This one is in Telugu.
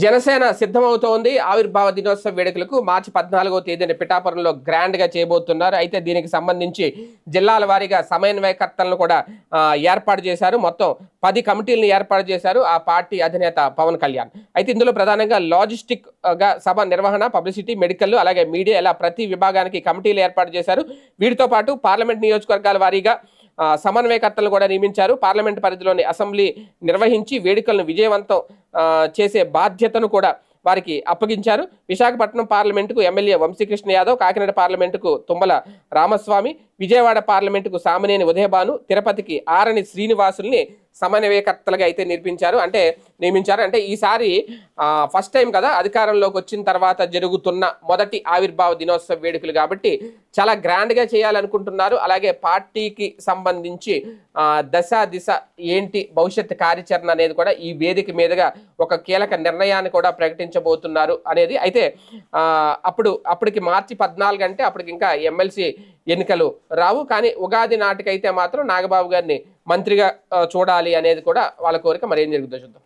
జనసేన సిద్ధమవుతోంది. ఆవిర్భావ దినోత్సవ వేడుకలకు మార్చి పద్నాలుగో తేదీన పిఠాపురంలో గ్రాండ్గా చేయబోతున్నారు. అయితే దీనికి సంబంధించి జిల్లాల వారీగా సమన్వయకర్తలను కూడా ఏర్పాటు చేశారు. మొత్తం పది కమిటీలను ఏర్పాటు చేశారు ఆ పార్టీ అధినేత పవన్ కళ్యాణ్. అయితే ఇందులో ప్రధానంగా లాజిస్టిక్గా సభ నిర్వహణ పబ్లిసిటీ మెడికల్ అలాగే మీడియా ఇలా ప్రతి విభాగానికి కమిటీలు ఏర్పాటు చేశారు. వీటితో పాటు పార్లమెంట్ నియోజకవర్గాల వారీగా సమన్వయకర్తలు కూడా నియమించారు. పార్లమెంట్ పరిధిలోని అసెంబ్లీ నిర్వహించి వేడుకలను విజయవంతం చేసే బాధ్యతను కూడా వారికి అప్పగించారు. విశాఖపట్నం పార్లమెంటుకు ఎమ్మెల్యే వంశీకృష్ణ యాదవ్ కాకినాడ పార్లమెంటుకు తుమ్మల రామస్వామి విజయవాడ పార్లమెంటుకు సామినేని ఉదయభాను తిరుపతికి ఆరణి శ్రీనివాసుల్ని సమన్వయకర్తలుగా అయితే నిర్మించారు. అంటే నియమించారు అంటే ఈసారి ఫస్ట్ టైం కదా అధికారంలోకి వచ్చిన తర్వాత జరుగుతున్న మొదటి ఆవిర్భావ దినోత్సవ వేడుకలు కాబట్టి చాలా గ్రాండ్గా చేయాలనుకుంటున్నారు. అలాగే పార్టీకి సంబంధించి దశ దిశ ఏంటి భవిష్యత్ కార్యాచరణ అనేది కూడా ఈ వేదిక మీదుగా ఒక కీలక నిర్ణయాన్ని కూడా ప్రకటించబోతున్నారు అనేది. అయితే అప్పుడు అప్పటికి మార్చి పద్నాలుగు అంటే అప్పటికి ఇంకా ఎమ్మెల్సీ ఎన్నికలు రావు. కానీ ఉగాది నాటికైతే మాత్రం నాగబాబు గారిని మంత్రిగా చూడాలి అనేది కూడా వాళ్ళ కోరిక. మరి ఏం జరుగుతుందో చూద్దాం.